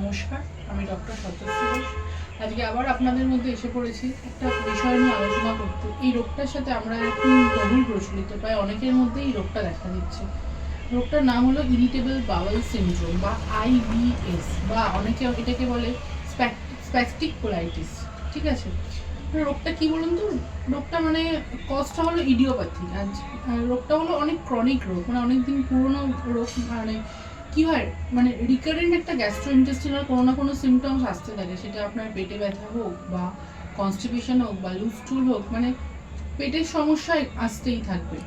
নমস্কার, আমি ডক্টর সত্যশ্রী ঘোষ আজকে আবার আপনাদের মধ্যে এসে পড়েছি একটা বিষয় নিয়ে আলোচনা করতে। এই রোগটার সাথে আমরা এখন বহুল প্রচলিত, প্রায় অনেকের মধ্যে এই রোগটা দেখা দিচ্ছে। রোগটার নাম হলো ইরিটেবল বাওয়েল সিনড্রোম বা আইবিএস বা অনেকে এটাকে বলে স্প্যাস্টিক কোলাইটিস, ঠিক আছে? রোগটা কি বলুন তো? রোগটা মানে কজটা হলো ইডিওপ্যাথি। আর রোগটা হলো অনেক ক্রনিক রোগ মানে অনেকদিন পুরনো রোগ মানে কি হয়? মানে রিকারেন্ট একটা গ্যাস্ট্রোইন্টেস্টিনাল কোনো না কোনো সিমটমস আসতে থাকে। সেটা আপনার পেটে ব্যথা হোক বা কনস্টিপেশন হোক বা লুজ টুল হোক মানে পেটের সমস্যায় আসতেই থাকবে।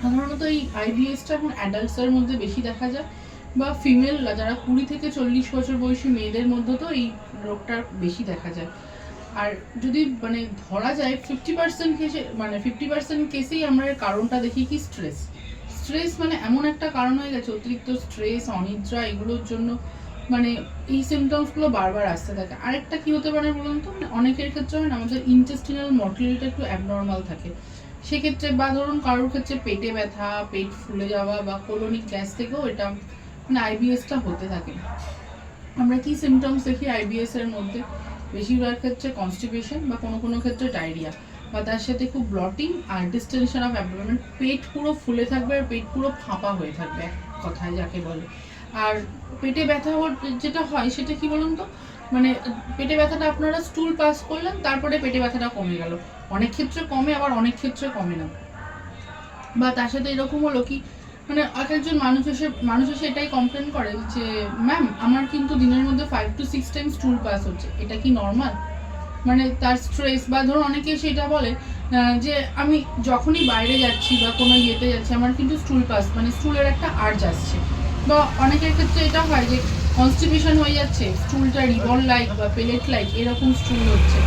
সাধারণত এই আইবিএসটা এখন অ্যাডাল্টসের মধ্যে বেশি দেখা যায় বা ফিমেল যারা কুড়ি থেকে চল্লিশ বছর বয়সী মেয়েদের মধ্যে তো এই রোগটা বেশি দেখা যায়। আর যদি মানে ধরা যায় ফিফটি পার্সেন্ট কেসে মানে ফিফটি পার্সেন্ট কেসেই আমরা কারণটা দেখি কি স্ট্রেস স্ট্রেস মানে এমন একটা কারণ হয়ে গেছে, অতিরিক্ত স্ট্রেস অনিদ্রা এগুলোর জন্য। মানে এই সিমটমসগুলো বারবার আসতে থাকে। আরেকটা কি হতে পারে বলুন তো? মানে অনেকের ক্ষেত্রে হয় না, আমাদের ইন্টেস্টিনাল মর্টিলিটি একটু অ্যাবনর্মাল থাকে। সেক্ষেত্রে বা ধরুন কারোর ক্ষেত্রে পেটে ব্যথা, পেট ফুলে যাওয়া বা কোলোনিক গ্যাস থেকেও এটা মানে আইবিএসটা হতে থাকে। আমরা কি সিমটমস দেখি আইবিএস এর মধ্যে? বেশিরভাগ ক্ষেত্রে কনস্টিপেশন বা কোনো কোনো ক্ষেত্রে ডায়রিয়া বা তার সাথে খুব ব্লটিং আর ডিস্টেনশন অফ অ্যাবডোমেন পেট পুরো ফুলে থাকবে আর পেট পুরো ফাঁপা হয়ে থাকবে, এক কথায় যাকে বলে। আর পেটে ব্যথা যেটা হয় সেটা কি বলুন তো? মানে পেটে ব্যথাটা আপনারা স্টুল পাস করলেন, তারপরে পেটে ব্যথাটা কমে গেল। অনেক ক্ষেত্রে কমে, আবার অনেক ক্ষেত্রে কমে না। বা তার সাথে এরকম হলো কি মানে এক একজন মানুষ এসে মানুষ এসে এটাই কমপ্লেন করে যে ম্যাম আমার কিন্তু দিনের মধ্যে five to six time stool pass হচ্ছে। এটা কি নর্মাল মানে তার স্ট্রেস বা ধরো অনেকে সেটা বলে যে আমি যখনই বাইরে যাচ্ছি বা কোনো ইয়েতে যাচ্ছি, আমার কিন্তু স্টুল পাস মানে স্টুলের একটা আর্জ আসছে। বা অনেকের ক্ষেত্রে এটা হয় যে কনস্টিপেশন হয়ে যাচ্ছে স্টুলটা রিবন লাইক বা পেলেট লাইক এরকম স্টুল হচ্ছে।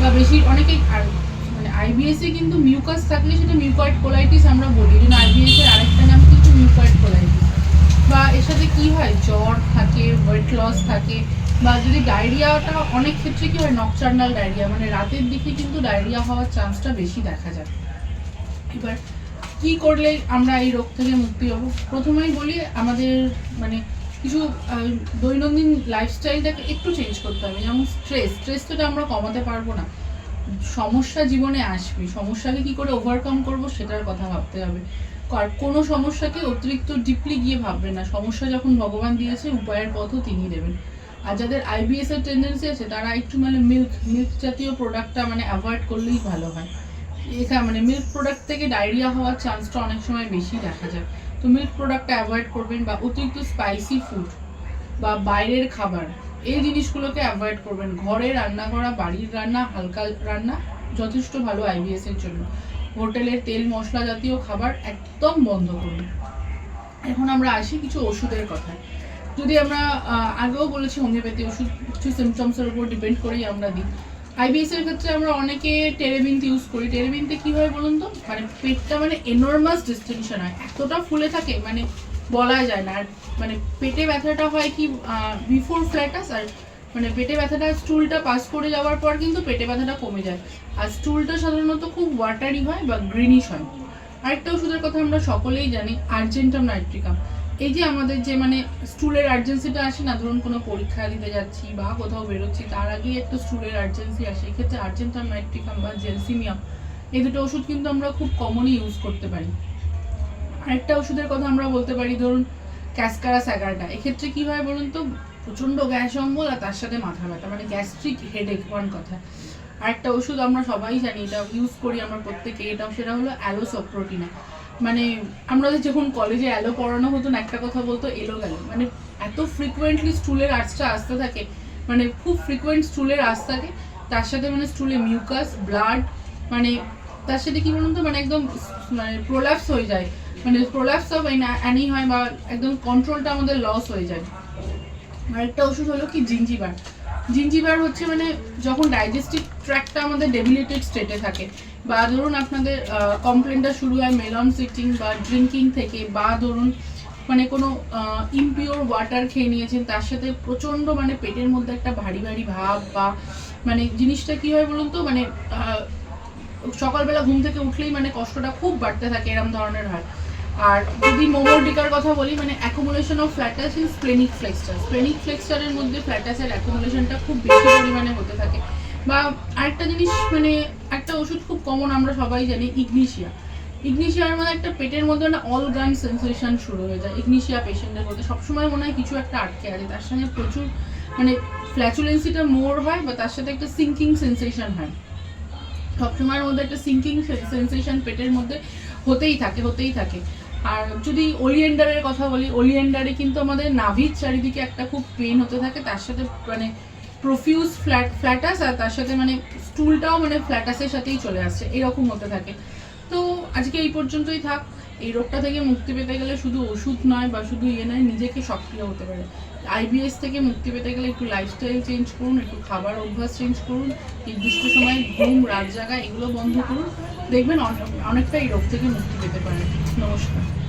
বা বেশি, অনেকে মানে আইবিএস কিন্তু মিউকাস থাকলে সেটা মিউকয়েড কোলাইটিস আমরা বলি। এই জন্য আইবিএস এর আরেকটা নাম কিন্তু মিউকয়েড কোলাইটিস বা এর সাথে কী হয়? জ্বর থাকে ওয়েট লস থাকে বা যদি ডায়রিয়াটা অনেক ক্ষেত্রে কি হয় নকচার্নাল ডায়রিয়া মানে রাতের দিকে কিন্তু ডায়রিয়া হওয়ার চান্সটা বেশি দেখা যায়। এবার কি করলে আমরা এই রোগ থেকে মুক্তি হব প্রথমেই বলি আমাদের মানে কিছু দৈনন্দিন লাইফস্টাইলটাকে একটু চেঞ্জ করতে হবে, যেমন স্ট্রেস স্ট্রেস তো আমরা কমাতে পারব না। সমস্যা জীবনে আসবে। সমস্যাকে কি করে ওভারকাম করব সেটার কথা ভাবতে হবে। কোনো সমস্যাকে অতিরিক্ত ডিপলি গিয়ে ভাববে না। সমস্যা যখন ভগবান দিয়েছে, উপায়ের পথও তিনি দেবেন। আর যাদের আইবিএস এর টেন্ডেন্সি আছে, তারা একটু মানে মিল্ক মিল্ক জাতীয় প্রোডাক্টটা মানে অ্যাভয়েড করলেই ভালো হয়। এখানে মানে মিল্ক প্রোডাক্ট থেকে ডায়রিয়া হওয়ার চান্সটা অনেক সময় বেশি দেখা যায়। তো মিল্ক প্রোডাক্টটা অ্যাভয়েড করবেন বা অতিরিক্ত স্পাইসি ফুড বা বাইরের খাবার, এই জিনিসগুলোকে অ্যাভয়েড করবেন। ঘরে রান্না করা, বাড়ির রান্না, হালকা রান্না যথেষ্ট ভালো আইবিএস এর জন্য। হোটেলের তেল মশলা জাতীয় খাবার একদম বন্ধ করুন। এখন আমরা আসি কিছু ওষুধের কথায়। যদি আমরা আগেও বলেছি হোমিওপ্যাথি ওষুধ, কিছু সিমটমসের উপর ডিপেন্ড করেই আমরা দিই। আইবিএস এর ক্ষেত্রে আমরা অনেকে টেরেবিনতে ইউজ করি। টেরেবিনতে কি হয় বলুন তো? মানে পেটটা মানে এনর্মাস ডিস্টেনশন হয়। এতটা ফুলে থাকে মানে বলা যায় না। আর মানে পেটে ব্যথাটা হয় কি বিফোর ফ্ল্যাটাস আর মানে পেটে ব্যথাটা স্টুলটা পাস করে যাওয়ার পর কিন্তু পেটে ব্যথাটা কমে যায়। আর স্টুলটা সাধারণত খুব ওয়াটারি হয় বা গ্রিনিশ হয়। আরেকটা ওষুধের কথা আমরা সকলেই জানি আর্জেন্টাম নাইট্রিকাম এই যে আমাদের যে মানে স্টুলের আর্জেন্সিটা আসে না, ধরুন কোনো পরীক্ষা দিতে যাচ্ছি বা কোথাও বেরোচ্ছি, তার আগেই একটা স্টুলের আর্জেন্সি আসে। এক্ষেত্রে আর্জেন্টাম নাইট্রিকাম বা জেলসিমিয়াম এই দুটো ওষুধ কিন্তু আমরা খুব কমনই ইউজ করতে পারি। আরেকটা ওষুধের কথা আমরা বলতে পারি, ধরুন ক্যাসকারা স্যাগারটা এক্ষেত্রে কি হয় বলুন তো, প্রচণ্ড গ্যাস অম্বল আর তার সাথে মাথা ব্যথা মানে গ্যাস্ট্রিক হেডেক ওয়ান কথা। আরেকটা ওষুধ আমরা সবাই জানি এটা ইউজ করি আমরা প্রত্যেকে এটা সেটা হলো অ্যালোসপ্রোটিনা মানে আমাদের যখন কলেজে অ্যালো পড়ানো হতো না, একটা কথা বলতো এলো গেল মানে এত ফ্রিকুয়েন্টলি স্টুলের আর্চটা আসতে থাকে মানে খুব ফ্রিকুয়েন্ট স্টুলের আস থাকে, তার সাথে মানে স্টুলে মিউকাস ব্লাড মানে তার সাথে কি বলুন তো মানে একদম মানে প্রোল্যাপস হয়ে যায়। মানে প্রোল্যাপস অফ অ্যানি হয় বা একদম কন্ট্রোলটা আমাদের লস হয়ে যায়। আরেকটা ওষুধ হলো কি জিঞ্জিবার জিঞ্জিবার হচ্ছে মানে যখন ডাইজেস্টিভ ট্র্যাকটা আমাদের ডেবিলিটেড স্টেটে থাকে বা ধরুন আপনাদের কমপ্লেনটা শুরু হয় মেলন সিটিং বা ড্রিঙ্কিং থেকে, বা ধরুন মানে কোনো ইমপিওর ওয়াটার খেয়ে নিয়েছেন, তার সাথে প্রচণ্ড মানে পেটের মধ্যে একটা ভারী ভারী ভাব বা মানে জিনিসটা কি হয় বলুন তো মানে সকালবেলা ঘুম থেকে উঠলেই মানে কষ্টটা খুব বাড়তে থাকে এরম ধরনের হয়। আর যদি মোমোডিকার কথা বলি মানে accumulation of flatus in splenic flexure splenic ফ্লেক্সটারের মধ্যে ফ্ল্যাটাসের অ্যাকুমুলেশনটা খুব বেশি পরিমাণে হতে থাকে। বা আরেকটা জিনিস মানে একটা ওষুধ খুব কমন আমরা সবাই জানি, ইগনিশিয়া। ইগনিশিয়ার মধ্যে একটা পেটের মধ্যে একটা অল গান সেন্সেশন শুরু হয়ে যায়, ইগনিশিয়া পেশেন্টের মধ্যে। সবসময় মনে হয় কিছু একটা আটকে আছে, তার সঙ্গে প্রচুর মানে ফ্ল্যাচুলেন্সিটা মোর হয়, বা তার সাথে একটা সিঙ্কিং সেন্সেশন হয়। সবসময়ের মধ্যে একটা সিঙ্কিং সেন্সেশন পেটের মধ্যে হতেই থাকে হতেই থাকে। আর যদি ওলিয়েন্ডারের কথা বলি ওলিয়েন্ডারে কিন্তু আমাদের নাভির চারিদিকে একটা খুব পেন হতে থাকে, তার সাথে মানে প্রফিউজ ফ্ল্যাট ফ্ল্যাটাস আর তার সাথে মানে স্টুলটাও মানে ফ্ল্যাটাসের সাথেই চলে আসছে, এরকম হতে থাকে। তো আজকে এই পর্যন্তই থাক। এই রোগটা থেকে মুক্তি পেতে গেলে শুধু ওষুধ নয় বা শুধু ইয়ে নয়, নিজেকে সক্রিয় হতে পারে। আইবিএস থেকে মুক্তি পেতে গেলে একটু লাইফস্টাইল চেঞ্জ করুন, একটু খাবার অভ্যাস চেঞ্জ করুন, নির্দিষ্ট সময় ঘুম, রাত জাগা, এগুলো বন্ধ করুন। দেখবেন অনেক- অনেকটা এই রোগ থেকে মুক্তি পেতে পারেন। নমস্কার।